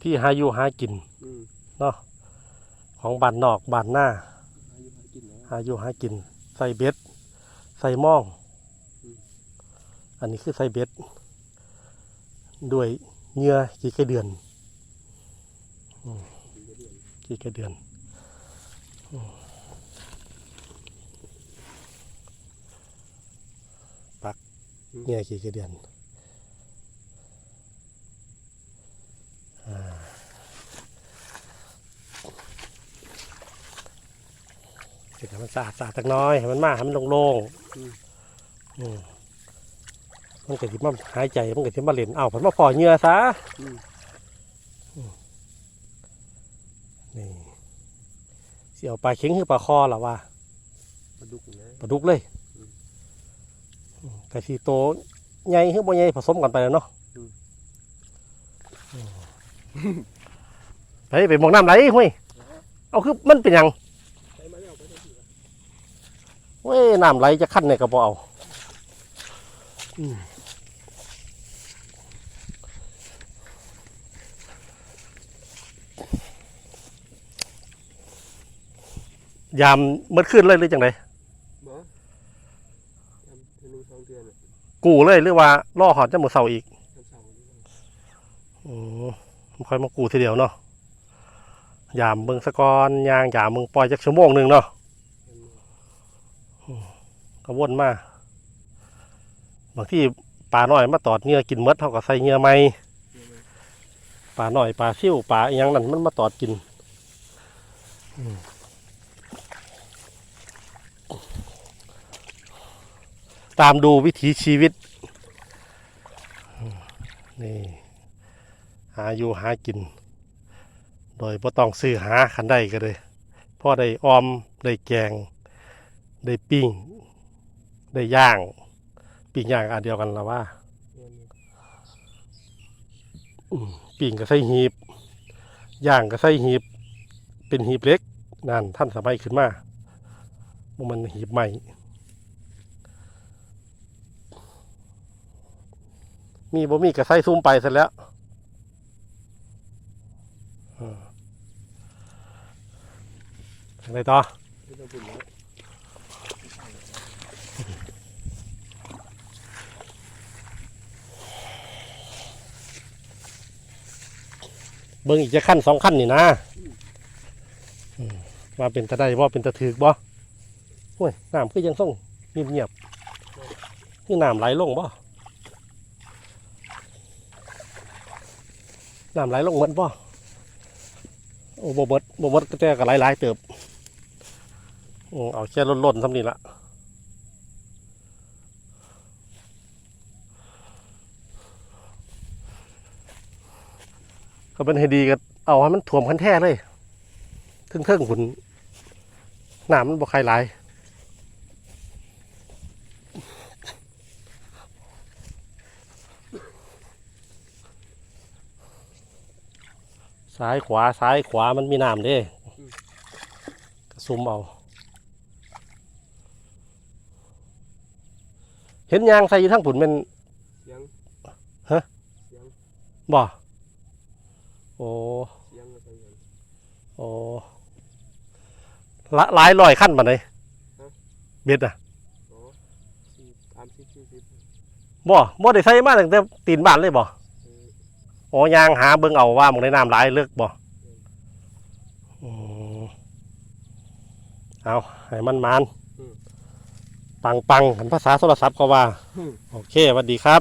ที่หาอยู่หากินอืมเนาะของบ้านนอกบ้านหน้าอายุหากินเนาะหาอยู่หากิน ใส่เบ็ด ใส่หม่องอืมอันนี้คือใส่เบ็ด ด้วยเหงื่อกี่กระเดือนถึงจะเดือนกี่กระเดือนอืมปักเหงื่อกี่กระเดือน เสร็จแล้วมันสะอาดสะอาดจักหน้อยให้มันมาให้มันโล่งๆอืมอืมมันก็สิมาหายใจมันก็สิมาเล่นเอาผมมาพอเหงื่อซะอืม นี่สิเอาปลาเข็งคือปลาคอหรอวะปลาดุกนะปลาดุกเลยอืมอืมแต่สีโตใหญ่คือบ่ใหญ่ผสมกันไปแล้วเนาะอืมอืมไปไปมองน้ำไหลห้ยเอาคือมันเป็นหยัง ใช้มาแล้วไปได้ที่ละ เว้ยน้ำไหลจะขั้นในกระเป๋เอาอืมยามเมื่อคืนเลยหรือจังไดบ่ทำเทื่อหนึงสองเดือนอะกูเลยหรือว่าล่อหอดจะมือเสาอีกทำเสาร์นี่ก็อืมค่อยมากูทีเดียวเนาะยามเบิงสะกอนยางยามมึงปล่อยจักชั่วโมงหนึ่งเนาะเป็น ก็วนมาบางที่ปลาหน่อยมาตอดเหงื่อกินมดเท่ากับใส่เหงื่อไหมปลาหน่อยปลาซิ่วปลาอหยังนั่นมันมาตอดกินตามดูวิถีชีวิตนี่หาอยู่หากิน โดยบ่ต้องซื้อหาคันได้ก็เลยพ่อได้ออมได้แกง ได้ปิ้ง ได้ย่างปิ้งย่างอันเดียวกันละว่าป็นอืมปิ้งก็ใส่หีบย่างก็ใส่หีบ เป็นหีบเล็กนั่นท่านสมัยขึ้นมาบ่มันหีบใหม่มีบ่มีก็ใส่ซุ้มไปเสร็จแล้วอะไรต่อ เบิ่งอีกจะขั้นสองขั้นนี่นะมว่าเป็นตะได้ว่เป็นตะถือบ่โอ้ยน้ำคือยังส่งเงียบเงียบๆคือน้ำไหลลงบ่น้ำไหลลงเหมือนบ่โอ้บ่เบิดบ่เบิดก็แต่ก็ไหลายเติบ เอาแค่ล้นๆทำนี่ละก็เป็นให้ดีก็เอาให้มันถ่วมคันแท้เลยทึ่งๆขุนหน้ำมันบ่ใครหลายซ้ายขวาซ้ายขวามันมีน้ำเด้กระซุมเอา เห็นยางใส่อยู่ทั้งผุนเป็นเสียงฮะเสียงบ่โอ้เสียงอะไรอย่างโอ้ละหลายลอยขั้นมาเลยเบ็ดอะโอ้สี่สามสิบสี่สิบบ่บ่ได้ใส่มาตั้งแต่ตีนบ้านเลยบ่เอออ๋อยางหาเบิ่งเอาว่าหมองในน้ำหลายเลิกบ่อืมเอาให้มันมัน ปังปังๆหันภาษาโทรศัพท์ก็ว่า โอเคสวัสดีครับ